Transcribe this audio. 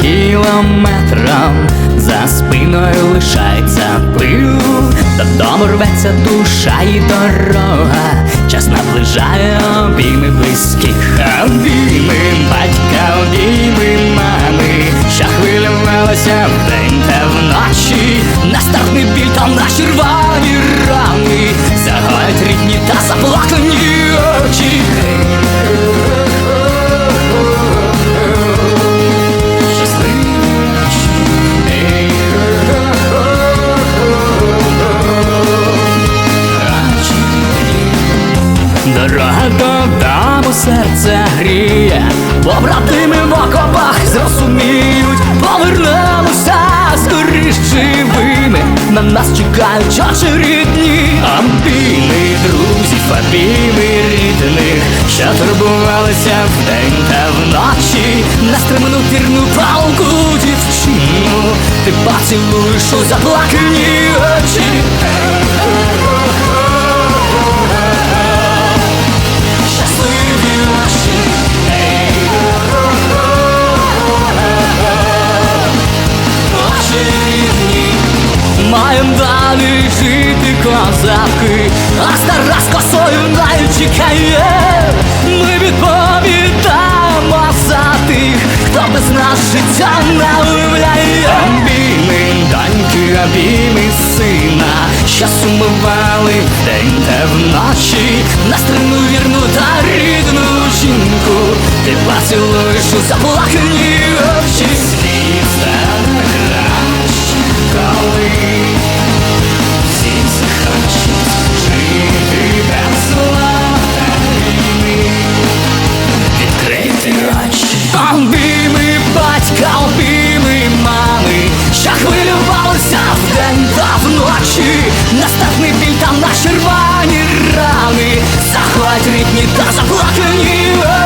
кілометром, за спиною лишається пил. Додому рветься душа і дорога, час наближає обійми близьких, обійми батька, обійми мами, що хвилювалася вдень та вночі, настарний біль та наші рвані Дорога додому серце гріє, побратими в окопах зрозуміють, повернемося скоріш живими. На нас чекають очі рідні, обійми друзів, обійми рідних, що турбувалися вдень та вночі, на стриману вірну палку дівчину, ти поцілуєш у заплакані очі. Маєм далі жити козаки. А стара з косою навіть чекає. Ми відповідаємо за тих Хто без нас життя не уявляє. Обійми доньки, обійми сина Що сумували вдень та вночі. На стримну вірну та рідну жінку. Ти поцілуєш у заплакані очі Албіми батька, албіми мами, що хвилювалися вдень та вночі, Настатний біль там наші рвані рани, Захватить рідні та заплакані.